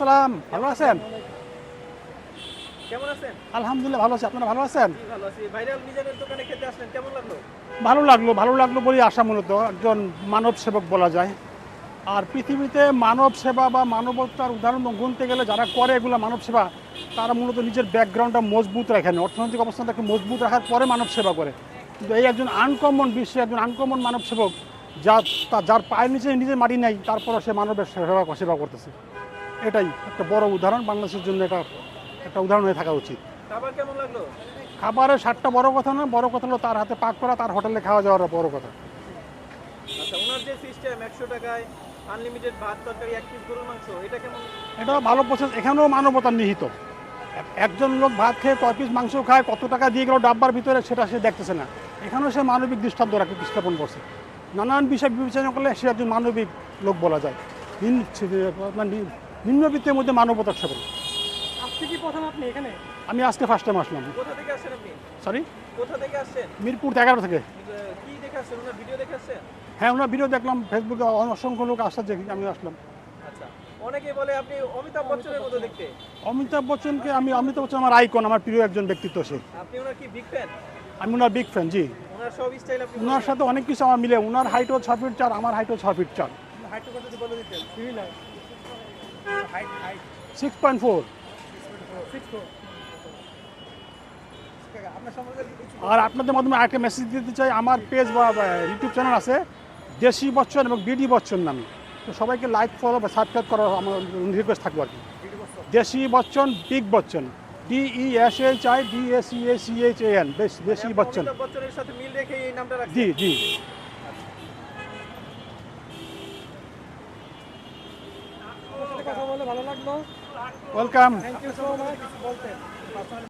সালাম ভালো আছেন? কেমন আছেন? আলহামদুলিল্লাহ ভালো আছি আপনারা ভালো আছেন? ভালো আছি। ভাইরাল মিজানের দোকানে খেতে আসলেন কেমন লাগল? ভালো লাগল ভালো লাগল বলেই আশা মূলত একজন মানব সেবক বলা যায়। আর পৃথিবীতে মানব সেবা বা মানবতার উদাহরণ গুনতে গেলে যারা করে এগুলো মানব সেবা তারা মূলত নিজের ব্যাকগ্রাউন্ডটা মজবুত রাখেন। অর্থনৈতিক অবস্থানটাকে মজবুত রাখার পরে মানব সেবা করে। কিন্তু এই একজন আনকমন বিশ্বে একজন আনকমন মানব সেবক যা যার পায়ের নিচে নিজের মাটি নেই তারপরও সে মানবের সেবা সেবা করতেছে। এটাই একটা বড় উদাহরণ বাংলাদেশের জন্য এটা একটা উদাহরণ হয়ে থাকা উচিত। খাবারের স্বাদটা বড় কথা নয় বড় কথা হলো তার হাতে পাক করা তার হোটেলে খাওয়া যাওয়ার বড় কথা। আচ্ছা এটা ভালো প্রসেস এখানেও মানবতা নিহিত। এক- একজন লোক ভাত খেয়ে কয় পিস মাংস খায় কত টাকা দিয়ে গেল ডাব্বার ভিতরে সেটা সে দেখতেছে না। এখানেও সে মানবিক দৃষ্টান্ত রাখে স্থাপন করছে। নানান বিষয় বিবেচনা করলে সে একজন মানবিক লোক বলা যায়। মানে নিম্নবিত্তের মধ্যে মানবতার সেবন আজকে কি প্রথম আপনি এখানে? আমি আজকে ফার্স্ট টাইম আসলাম। কোথা থেকে আপনি? সরি কোথা থেকে আসছেন? মিরপুর এগারো থেকে। কি দেখে আসছেন? ওনার ভিডিও দেখে আসছেন? হ্যাঁ ওনার ভিডিও দেখলাম ফেসবুকে অসংখ্য লোক আসছে দেখি আমি আসলাম। আচ্ছা অনেকে বলে আপনি অমিতাভ বচ্চনের মতো দেখতে। অমিতাভ বচ্চনকে আমি অমিতাভ বচ্চন আমার আইকন আমার প্রিয় একজন ব্যক্তিত্ব সে। আপনি ওনার কি বিগ ফ্যান আমি ওনার বিগ ফ্যান জি। ওনার সব স্টাইল আপনি ওনার সাথে অনেক কিছু আমার মিলে। ওনার হাইটও ছ ফিট চার আমার হাইটও ছ ফিট চার। বলে দিতেন height height six point four. আর আপনাদের মাধ্যমে আরেকটা মেসেজ দিতে চাই আমার পেজ বা ইউটিউব চ্যানেল আছে দেশি বচ্চন এবং বিডি বচ্চন নামে। তো সবাইকে লাইক ফলো বা সাবস্ক্রাইব করার আমার রিকোয়েস্ট থাকব আর কি। দেশি Bachchan big Bachchan. D E S H I D S E A C H A N দেশি বচ্চন। অমিতাভ বচ্চনের সাথে মিল রেখে এই নামটা রাখছেন জি জি আপনার সাথে কথা বলে ভালো লাগল welcome thank you so much